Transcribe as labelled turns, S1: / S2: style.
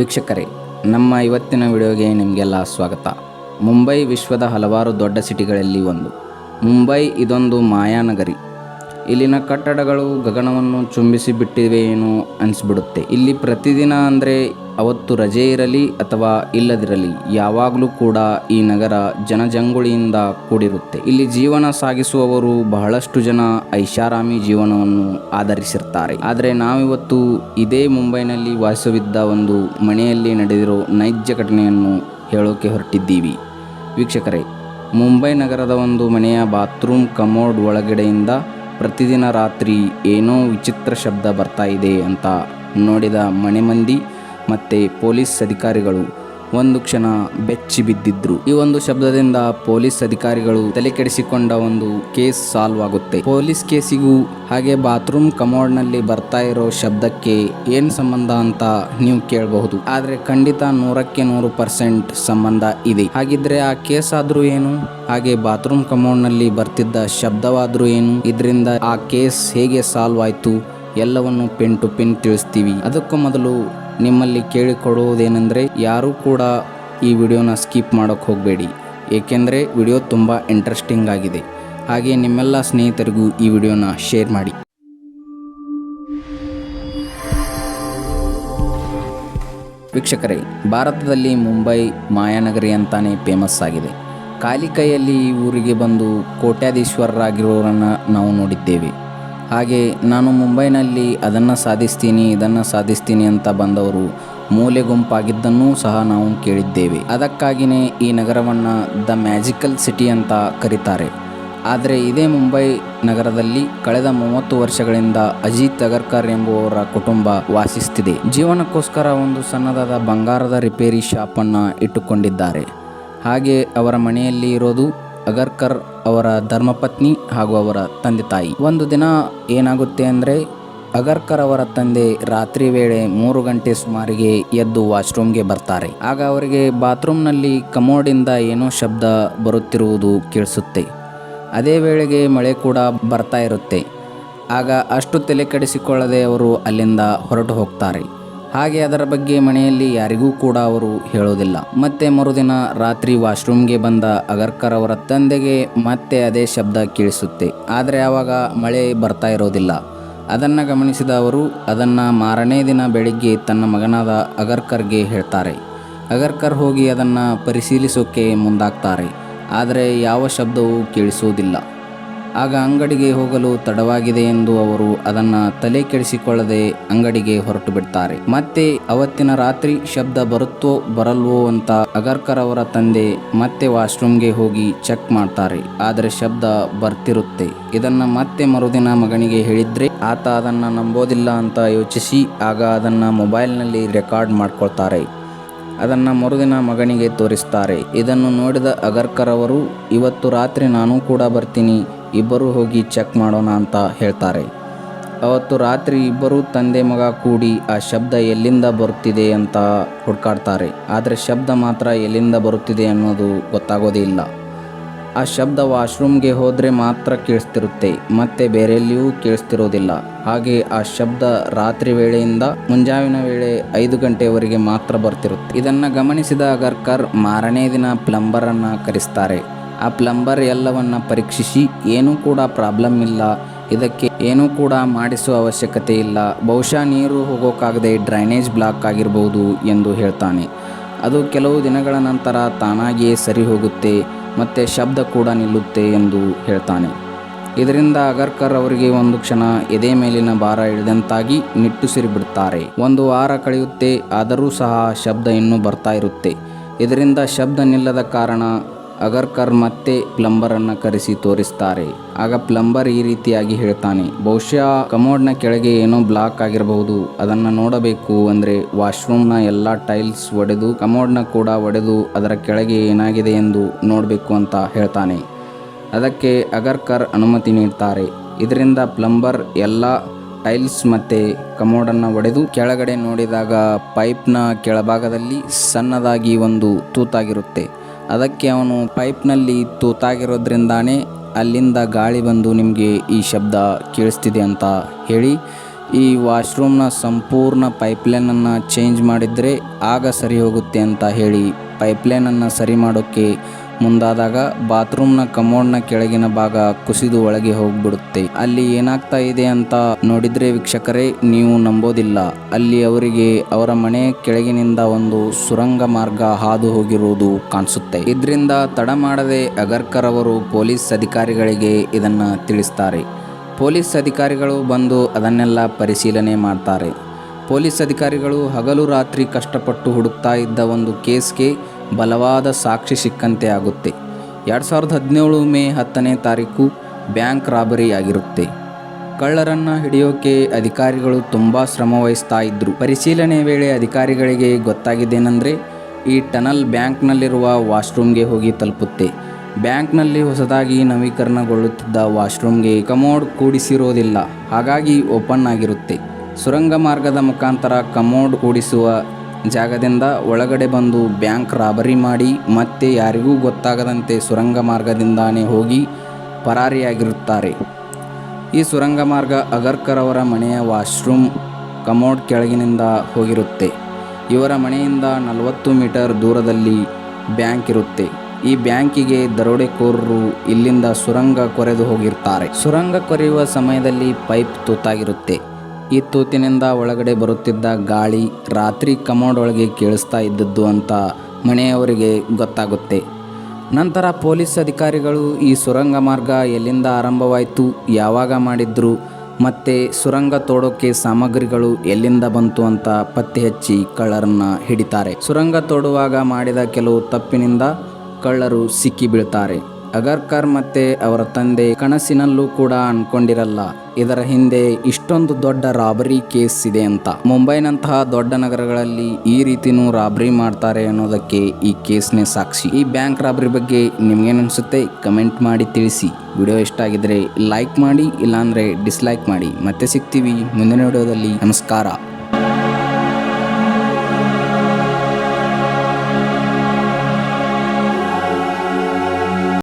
S1: ವೀಕ್ಷಕರೇ, ನಮ್ಮ ಇವತ್ತಿನ ವಿಡಿಯೋಗೆ ನಿಮಗೆಲ್ಲ ಸ್ವಾಗತ. ಮುಂಬೈ ವಿಶ್ವದ ಹಲವಾರು ದೊಡ್ಡ ಸಿಟಿಗಳಲ್ಲಿ ಒಂದು. ಮುಂಬೈ ಇದೊಂದು ಮಾಯಾನಗರಿ. ಇಲ್ಲಿನ ಕಟ್ಟಡಗಳು ಗಗನವನ್ನು ಚುಂಬಿಸಿ ಬಿಟ್ಟಿವೆಯೇನೋ ಅನಿಸ್ಬಿಡುತ್ತೆ. ಇಲ್ಲಿ ಪ್ರತಿದಿನ ಅಂದರೆ ಅವತ್ತು ರಜೆ ಇರಲಿ ಅಥವಾ ಇಲ್ಲದಿರಲಿ, ಯಾವಾಗಲೂ ಕೂಡ ಈ ನಗರ ಜನಜಂಗುಳಿಯಿಂದ ಕೂಡಿರುತ್ತೆ. ಇಲ್ಲಿ ಜೀವನ ಸಾಗಿಸುವವರು ಬಹಳಷ್ಟು ಜನ ಐಷಾರಾಮಿ ಜೀವನವನ್ನು ಆಧರಿಸಿರ್ತಾರೆ. ಆದರೆ ನಾವಿವತ್ತು ಇದೇ ಮುಂಬೈನಲ್ಲಿ ವಾಸವಿದ್ದ ಒಂದು ಮನೆಯಲ್ಲಿ ನಡೆದಿರೋ ನೈಜ ಘಟನೆಯನ್ನು ಹೇಳೋಕೆ ಹೊರಟಿದ್ದೀವಿ. ವೀಕ್ಷಕರೇ, ಮುಂಬೈ ನಗರದ ಒಂದು ಮನೆಯ ಬಾತ್ರೂಮ್ ಕಮೋಡ್ ಒಳಗಡೆಯಿಂದ ಪ್ರತಿದಿನ ರಾತ್ರಿ ಏನೋ ವಿಚಿತ್ರ ಶಬ್ದ ಬರ್ತಾ ಇದೆ ಅಂತ ನೋಡಿದ ಮನೆ ಮಂದಿ ಮತ್ತು ಪೊಲೀಸ್ ಅಧಿಕಾರಿಗಳು ಒಂದು ಕ್ಷಣ ಬೆಚ್ಚಿ ಬಿದ್ದಿದ್ರು. ಈ ಒಂದು ಶಬ್ದದಿಂದ ಪೊಲೀಸ್ ಅಧಿಕಾರಿಗಳು ತಲೆ ಕೆಡಿಸಿಕೊಂಡ ಒಂದು ಕೇಸ್ ಸಾಲ್ವ್ ಆಗುತ್ತೆ. ಪೊಲೀಸ್ ಕೇಸಿಗೂ ಹಾಗೆ ಬಾತ್ರೂಮ್ ಕಮೋಡ್ನಲ್ಲಿ ಬರ್ತಾ ಇರೋ ಶಬ್ದಕ್ಕೆ ಏನ್ ಸಂಬಂಧ ಅಂತ ನೀವು ಕೇಳಬಹುದು. ಆದ್ರೆ ಖಂಡಿತ ನೂರಕ್ಕೆ ನೂರು ಪರ್ಸೆಂಟ್ ಸಂಬಂಧ ಇದೆ. ಹಾಗಿದ್ರೆ ಆ ಕೇಸ್ ಆದ್ರೂ ಏನು? ಹಾಗೆ ಬಾತ್ರೂಮ್ ಕಮೋಡ್ನಲ್ಲಿ ಬರ್ತಿದ್ದ ಶಬ್ದವಾದ್ರೂ ಏನು? ಇದರಿಂದ ಆ ಕೇಸ್ ಹೇಗೆ ಸಾಲ್ವ್ ಆಯ್ತು? ಎಲ್ಲವನ್ನು ಪಿನ್ ಟು ಪಿನ್ ತಿಳಿಸ್ತೀವಿ. ಅದಕ್ಕೂ ಮೊದಲು ನಿಮ್ಮಲ್ಲಿ ಕೇಳಿಕೊಡುವುದೇನೆಂದರೆ ಯಾರೂ ಕೂಡ ಈ ವಿಡಿಯೋನ ಸ್ಕಿಪ್ ಮಾಡೋಕ್ಕೆ ಹೋಗಬೇಡಿ. ಏಕೆಂದರೆ ವಿಡಿಯೋ ತುಂಬ ಇಂಟ್ರೆಸ್ಟಿಂಗ್ ಆಗಿದೆ. ಹಾಗೆ ನಿಮ್ಮೆಲ್ಲ ಸ್ನೇಹಿತರಿಗೂ ಈ ವಿಡಿಯೋನ ಶೇರ್ ಮಾಡಿ. ವೀಕ್ಷಕರೇ, ಭಾರತದಲ್ಲಿ ಮುಂಬೈ ಮಾಯಾನಗರಿ ಅಂತಾನೆ ಫೇಮಸ್ ಆಗಿದೆ. ಖಾಲಿ ಕೈಯಲ್ಲಿ ಈ ಊರಿಗೆ ಬಂದು ಕೋಟ್ಯಾಧೀಶ್ವರರಾಗಿರೋರನ್ನು ನಾವು ನೋಡಿದ್ದೇವೆ. ಹಾಗೆ ನಾನು ಮುಂಬೈನಲ್ಲಿ ಅದನ್ನು ಸಾಧಿಸ್ತೀನಿ, ಇದನ್ನು ಸಾಧಿಸ್ತೀನಿ ಅಂತ ಬಂದವರು ಮೂಲೆ ಗುಂಪಾಗಿದ್ದನ್ನೂ ಸಹ ನಾವು ಕೇಳಿದ್ದೇವೆ. ಅದಕ್ಕಾಗಿಯೇ ಈ ನಗರವನ್ನು ದ ಮ್ಯಾಜಿಕಲ್ ಸಿಟಿ ಅಂತ ಕರೀತಾರೆ. ಆದರೆ ಇದೇ ಮುಂಬೈ ನಗರದಲ್ಲಿ ಕಳೆದ ಮೂವತ್ತು ವರ್ಷಗಳಿಂದ ಅಜಿತ್ ಅಗರ್ಕರ್ ಎಂಬುವರ ಕುಟುಂಬ ವಾಸಿಸ್ತಿದೆ. ಜೀವನಕ್ಕೋಸ್ಕರ ಒಂದು ಸಣ್ಣದಾದ ಬಂಗಾರದ ರಿಪೇರಿ ಶಾಪನ್ನು ಇಟ್ಟುಕೊಂಡಿದ್ದಾರೆ. ಹಾಗೆ ಅವರ ಮನೆಯಲ್ಲಿ ಇರೋದು ಅಗರ್ಕರ್ ಅವರ ಧರ್ಮಪತ್ನಿ ಹಾಗೂ ಅವರ ತಂದೆ ತಾಯಿ. ಒಂದು ದಿನ ಏನಾಗುತ್ತೆ ಅಂದರೆ, ಅಗರ್ಕರ್ ಅವರ ತಂದೆ ರಾತ್ರಿ ವೇಳೆ ಮೂರು ಗಂಟೆ ಸುಮಾರಿಗೆ ಎದ್ದು ವಾಶ್ರೂಮ್ಗೆ ಬರ್ತಾರೆ. ಆಗ ಅವರಿಗೆ ಬಾತ್ರೂಮ್ನಲ್ಲಿ ಕಮೋಡಿಂದ ಏನೋ ಶಬ್ದ ಬರುತ್ತಿರುವುದು ಕೇಳಿಸುತ್ತೆ. ಅದೇ ವೇಳೆಗೆ ಮಳೆ ಕೂಡ ಬರ್ತಾ ಇರುತ್ತೆ. ಆಗ ಅಷ್ಟು ತಲೆ ಕೆಡಿಸಿಕೊಳ್ಳದೆ ಅವರು ಅಲ್ಲಿಂದ ಹೊರಟು ಹೋಗ್ತಾರೆ. ಹಾಗೆ ಅದರ ಬಗ್ಗೆ ಮನೆಯಲ್ಲಿ ಯಾರಿಗೂ ಕೂಡ ಅವರು ಹೇಳೋದಿಲ್ಲ. ಮತ್ತೆ ಮರುದಿನ ರಾತ್ರಿ ವಾಶ್ರೂಮ್ಗೆ ಬಂದ ಅಗರ್ಕರ್ ಅವರ ತಂದೆಗೆ ಮತ್ತೆ ಅದೇ ಶಬ್ದ ಕೇಳಿಸುತ್ತೆ. ಆದರೆ ಆವಾಗ ಮಳೆ ಬರ್ತಾ ಇರೋದಿಲ್ಲ. ಅದನ್ನು ಗಮನಿಸಿದ ಅವರು, ಅದನ್ನು ಮಾರನೇ ದಿನ ಬೆಳಿಗ್ಗೆ ತನ್ನ ಮಗನಾದ ಅಗರ್ಕರ್ಗೆ ಹೇಳ್ತಾರೆ. ಅಗರ್ಕರ್ ಹೋಗಿ ಅದನ್ನು ಪರಿಶೀಲಿಸೋಕೆ ಮುಂದಾಗ್ತಾರೆ. ಆದರೆ ಯಾವ ಶಬ್ದವೂ ಕೇಳಿಸುವುದಿಲ್ಲ ಆಗ ಅಂಗಡಿಗೆ ಹೋಗಲು ತಡವಾಗಿದೆ ಎಂದು ಅವರು ಅದನ್ನ ತಲೆ ಕೆಡಿಸಿಕೊಳ್ಳದೆ ಅಂಗಡಿಗೆ ಹೊರಟು ಬಿಡ್ತಾರೆ. ಮತ್ತೆ ಅವತ್ತಿನ ರಾತ್ರಿ ಶಬ್ದ ಬರುತ್ತೋ ಬರಲ್ವೋ ಅಂತ ಅಗರ್ಕರ್ ಅವರ ತಂದೆ ಮತ್ತೆ ವಾಶ್ರೂಮ್ಗೆ ಹೋಗಿ ಚೆಕ್ ಮಾಡ್ತಾರೆ. ಆದರೆ ಶಬ್ದ ಬರ್ತಿರುತ್ತೆ. ಇದನ್ನ ಮತ್ತೆ ಮರುದಿನ ಮಗನಿಗೆ ಹೇಳಿದ್ರೆ ಆತ ಅದನ್ನ ನಂಬೋದಿಲ್ಲ ಅಂತ ಯೋಚಿಸಿ ಆಗ ಅದನ್ನ ಮೊಬೈಲ್ನಲ್ಲಿ ರೆಕಾರ್ಡ್ ಮಾಡ್ಕೊಳ್ತಾರೆ. ಅದನ್ನ ಮರುದಿನ ಮಗನಿಗೆ ತೋರಿಸ್ತಾರೆ. ಇದನ್ನು ನೋಡಿದ ಅಗರ್ಕರ್ ಅವರು, ಇವತ್ತು ರಾತ್ರಿ ನಾನು ಕೂಡ ಬರ್ತೀನಿ. ಇಬ್ಬರು ಹೋಗಿ ಚೆಕ್ ಮಾಡೋಣ ಅಂತ ಹೇಳ್ತಾರೆ. ಅವತ್ತು ರಾತ್ರಿ ಇಬ್ಬರು ತಂದೆ ಮಗ ಕೂಡಿ ಆ ಶಬ್ದ ಎಲ್ಲಿಂದ ಬರುತ್ತಿದೆ ಅಂತ ಹುಡ್ಕಾಡ್ತಾರೆ. ಆದರೆ ಶಬ್ದ ಮಾತ್ರ ಎಲ್ಲಿಂದ ಬರುತ್ತಿದೆ ಅನ್ನೋದು ಗೊತ್ತಾಗೋದೇ ಇಲ್ಲ. ಆ ಶಬ್ದ ವಾಶ್ರೂಮ್ಗೆ ಹೋದರೆ ಮಾತ್ರ ಕೇಳಿಸ್ತಿರುತ್ತೆ, ಮತ್ತೆ ಬೇರೆಲ್ಲಿಯೂ ಕೇಳಿಸ್ತಿರೋದಿಲ್ಲ. ಹಾಗೆ ಆ ಶಬ್ದ ರಾತ್ರಿ ವೇಳೆಯಿಂದ ಮುಂಜಾವಿನ ವೇಳೆ ಐದು ಗಂಟೆಯವರೆಗೆ ಮಾತ್ರ ಬರ್ತಿರುತ್ತೆ. ಇದನ್ನು ಗಮನಿಸಿದ ಅಗರ್ಕರ್ ಮಾರನೇ ದಿನ ಪ್ಲಂಬರನ್ನು ಕರೆಸ್ತಾರೆ. ಆ ಪ್ಲಂಬರ್ ಎಲ್ಲವನ್ನು ಪರೀಕ್ಷಿಸಿ ಏನೂ ಕೂಡ ಪ್ರಾಬ್ಲಮ್ ಇಲ್ಲ. ಇದಕ್ಕೆ ಏನೂ ಕೂಡ ಮಾಡಿಸುವ ಅವಶ್ಯಕತೆ ಇಲ್ಲ. ಬಹುಶಃ ನೀರು ಹೋಗೋಕ್ಕಾಗದೆ ಡ್ರೈನೇಜ್ ಬ್ಲಾಕ್ ಆಗಿರ್ಬೋದು ಎಂದು ಹೇಳ್ತಾನೆ. ಅದು ಕೆಲವು ದಿನಗಳ ನಂತರ ತಾನಾಗಿಯೇ ಸರಿ ಹೋಗುತ್ತೆ, ಮತ್ತು ಶಬ್ದ ಕೂಡ ನಿಲ್ಲುತ್ತೆ ಎಂದು ಹೇಳ್ತಾನೆ. ಇದರಿಂದ ಅಗರ್ಕರ್ ಅವರಿಗೆ ಒಂದು ಕ್ಷಣ ಎದೆ ಮೇಲಿನ ಭಾರ ಇಳಿದಂತಾಗಿ ನಿಟ್ಟುಸಿರಿ ಬಿಡ್ತಾರೆ ಒಂದು ವಾರ ಕಳೆಯುತ್ತೆ, ಆದರೂ ಸಹ ಶಬ್ದ ಇನ್ನೂ ಬರ್ತಾ ಇರುತ್ತೆ. ಇದರಿಂದ ಶಬ್ದ ನಿಲ್ಲದ ಕಾರಣ ಅಗರ್ಕರ್ ಮತ್ತೆ ಪ್ಲಂಬರನ್ನು ಕರೆಸಿ ತೋರಿಸ್ತಾರೆ. ಆಗ ಪ್ಲಂಬರ್ ಈ ರೀತಿಯಾಗಿ ಹೇಳ್ತಾನೆ, ಬಹುಶಃ ಕಮೋಡ್ನ ಕೆಳಗೆ ಏನೋ ಬ್ಲಾಕ್ ಆಗಿರಬಹುದು. ಅದನ್ನು ನೋಡಬೇಕು ಅಂದರೆ ವಾಶ್ರೂಮ್ನ ಎಲ್ಲ ಟೈಲ್ಸ್ ಒಡೆದು, ಕಮೋಡ್ನ ಕೂಡ ಒಡೆದು ಅದರ ಕೆಳಗೆ ಏನಾಗಿದೆ ಎಂದು ನೋಡಬೇಕು ಅಂತ ಹೇಳ್ತಾನೆ. ಅದಕ್ಕೆ ಅಗರ್ಕರ್ ಅನುಮತಿ ನೀಡ್ತಾರೆ. ಇದರಿಂದ ಪ್ಲಂಬರ್ ಎಲ್ಲ ಟೈಲ್ಸ್ ಮತ್ತೆ ಕಮೋಡನ್ನು ಒಡೆದು ಕೆಳಗಡೆ ನೋಡಿದಾಗ ಪೈಪ್ನ ಕೆಳಭಾಗದಲ್ಲಿ ಸಣ್ಣದಾಗಿ ಒಂದು ತೂತಾಗಿರುತ್ತೆ. ಅದಕ್ಕೆ ಅವನು ಪೈಪ್ನಲ್ಲಿ ತೂತಾಗಿರೋದ್ರಿಂದಾನೇ ಅಲ್ಲಿಂದ ಗಾಳಿ ಬಂದು ನಿಮಗೆ ಈ ಶಬ್ದ ಕೇಳಿಸ್ತಿದೆ ಅಂತ ಹೇಳಿ, ಈ ವಾಶ್ರೂಮ್ನ ಸಂಪೂರ್ಣ ಪೈಪ್ಲೈನನ್ನು ಚೇಂಜ್ ಮಾಡಿದರೆ ಆಗ ಸರಿ ಹೋಗುತ್ತೆ ಅಂತ ಹೇಳಿ, ಪೈಪ್ಲೈನನ್ನು ಸರಿ ಮಾಡೋಕ್ಕೆ ಮುಂದಾದಾಗ ಬಾತ್ರೂಮ್ನ ಕಮೋಡ್ನ ಕೆಳಗಿನ ಭಾಗ ಕುಸಿದು ಒಳಗೆ ಹೋಗ್ಬಿಡುತ್ತೆ. ಅಲ್ಲಿ ಏನಾಗ್ತಾ ಇದೆ ಅಂತ ನೋಡಿದ್ರೆ ವೀಕ್ಷಕರೇ, ನೀವು ನಂಬೋದಿಲ್ಲ. ಅಲ್ಲಿ ಅವರಿಗೆ ಅವರ ಮನೆ ಕೆಳಗಿನಿಂದ ಒಂದು ಸುರಂಗ ಮಾರ್ಗ ಹಾದು ಹೋಗಿರುವುದು ಕಾಣಿಸುತ್ತೆ. ಇದರಿಂದ ತಡ ಮಾಡದೆ ಅಗರ್ಕರ್ ಅವರು ಪೊಲೀಸ್ ಅಧಿಕಾರಿಗಳಿಗೆ ಇದನ್ನ ತಿಳಿಸ್ತಾರೆ. ಪೊಲೀಸ್ ಅಧಿಕಾರಿಗಳು ಬಂದು ಅದನ್ನೆಲ್ಲ ಪರಿಶೀಲನೆ ಮಾಡ್ತಾರೆ. ಪೊಲೀಸ್ ಅಧಿಕಾರಿಗಳು ಹಗಲು ರಾತ್ರಿ ಕಷ್ಟಪಟ್ಟು ಹುಡುಕ್ತಾ ಇದ್ದ ಒಂದು ಕೇಸ್ಗೆ ಬಲವಾದ ಸಾಕ್ಷಿ ಸಿಕ್ಕಂತೆ ಆಗುತ್ತೆ. ಎರಡು ಸಾವಿರದ ಹದಿನೇಳು ಮೇ ಹತ್ತನೇ ತಾರೀಕು ಬ್ಯಾಂಕ್ ರಾಬರಿ ಆಗಿರುತ್ತೆ ಕಳ್ಳರನ್ನು ಹಿಡಿಯೋಕೆ ಅಧಿಕಾರಿಗಳು ತುಂಬ ಶ್ರಮವಹಿಸ್ತಾ ಇದ್ದರು ಪರಿಶೀಲನೆ ವೇಳೆ ಅಧಿಕಾರಿಗಳಿಗೆ ಗೊತ್ತಾಗಿದ್ದೇನೆಂದರೆ, ಈ ಟನಲ್ ಬ್ಯಾಂಕ್ನಲ್ಲಿರುವ ವಾಶ್ರೂಮ್ಗೆ ಹೋಗಿ ತಲುಪುತ್ತೆ. ಬ್ಯಾಂಕ್ನಲ್ಲಿ ಹೊಸದಾಗಿ ನವೀಕರಣಗೊಳ್ಳುತ್ತಿದ್ದ ವಾಶ್ರೂಮ್ಗೆ ಕಮೋಡ್ ಕೂಡಿಸಿರೋದಿಲ್ಲ. ಹಾಗಾಗಿ ಓಪನ್ ಆಗಿರುತ್ತೆ. ಸುರಂಗ ಮಾರ್ಗದ ಮುಖಾಂತರ ಕಮೋಡ್ ಕೂಡಿಸುವ ಜಾಗದಿಂದ ಒಳಗಡೆ ಬಂದು ಬ್ಯಾಂಕ್ ರಾಬರಿ ಮಾಡಿ ಮತ್ತೆ ಯಾರಿಗೂ ಗೊತ್ತಾಗದಂತೆ ಸುರಂಗ ಮಾರ್ಗದಿಂದಾನೇ ಹೋಗಿ ಪರಾರಿಯಾಗಿರುತ್ತಾರೆ. ಈ ಸುರಂಗ ಮಾರ್ಗ ಅಗರ್ಕರ್ ಅವರ ಮನೆಯ ವಾಶ್ರೂಮ್ ಕಮೋಡ್ ಕೆಳಗಿನಿಂದ ಹೋಗಿರುತ್ತೆ. ಇವರ ಮನೆಯಿಂದ ನಲವತ್ತು ಮೀಟರ್ ದೂರದಲ್ಲಿ ಬ್ಯಾಂಕ್ ಇರುತ್ತೆ. ಈ ಬ್ಯಾಂಕಿಗೆ ದರೋಡೆಕೋರರು ಇಲ್ಲಿಂದ ಸುರಂಗ ಕೊರೆದು ಹೋಗಿರ್ತಾರೆ. ಸುರಂಗ ಕೊರೆಯುವ ಸಮಯದಲ್ಲಿ ಪೈಪ್ ತೂತಾಗಿರುತ್ತೆ. ಈ ತೂತಿನಿಂದ ಒಳಗಡೆ ಬರುತ್ತಿದ್ದ ಗಾಳಿ ರಾತ್ರಿ ಕಮೋಡ್ ಒಳಗೆ ಕೇಳಿಸ್ತಾ ಇದ್ದದ್ದು ಅಂತ ಮನೆಯವರಿಗೆ ಗೊತ್ತಾಗುತ್ತೆ. ನಂತರ ಪೊಲೀಸ್ ಅಧಿಕಾರಿಗಳು ಈ ಸುರಂಗ ಮಾರ್ಗ ಎಲ್ಲಿಂದ ಆರಂಭವಾಯಿತು, ಯಾವಾಗ ಮಾಡಿದ್ರು, ಮತ್ತು ಸುರಂಗ ತೋಡೋಕ್ಕೆ ಸಾಮಗ್ರಿಗಳು ಎಲ್ಲಿಂದ ಬಂತು ಅಂತ ಪತ್ತೆ ಹಚ್ಚಿ ಕಳ್ಳರನ್ನ ಹಿಡಿತಾರೆ. ಸುರಂಗ ತೋಡುವಾಗ ಮಾಡಿದ ಕೆಲವು ತಪ್ಪಿನಿಂದ ಕಳ್ಳರು ಸಿಕ್ಕಿ ಬೀಳ್ತಾರೆ. ಅಗರ್ಕರ್ ಮತ್ತೆ ಅವರ ತಂದೆ ಕನಸಿನಲ್ಲೂ ಕೂಡ ಅನ್ಕೊಂಡಿರಲ್ಲ. ಇದರ ಹಿಂದೆ ಇಷ್ಟೊಂದು ದೊಡ್ಡ ರಾಬರಿ ಕೇಸ್ ಇದೆ ಅಂತ. ಮುಂಬೈನಂತಹ ದೊಡ್ಡ ನಗರಗಳಲ್ಲಿ ಈ ರೀತಿನೂ ರಾಬರಿ ಮಾಡ್ತಾರೆ ಅನ್ನೋದಕ್ಕೆ ಈ ಕೇಸ್ನೇ ಸಾಕ್ಷಿ. ಈ ಬ್ಯಾಂಕ್ ರಾಬರಿ ಬಗ್ಗೆ ನಿಮ್ಗೇನನ್ಸುತ್ತೆ ಕಮೆಂಟ್ ಮಾಡಿ ತಿಳಿಸಿ. ವಿಡಿಯೋ ಇಷ್ಟ ಆಗಿದ್ರೆ ಲೈಕ್ ಮಾಡಿ, ಇಲ್ಲಾಂದ್ರೆ ಡಿಸ್ಲೈಕ್ ಮಾಡಿ. ಮತ್ತೆ ಸಿಗ್ತೀವಿ ಮುಂದಿನ ವಿಡಿಯೋದಲ್ಲಿ. ನಮಸ್ಕಾರ.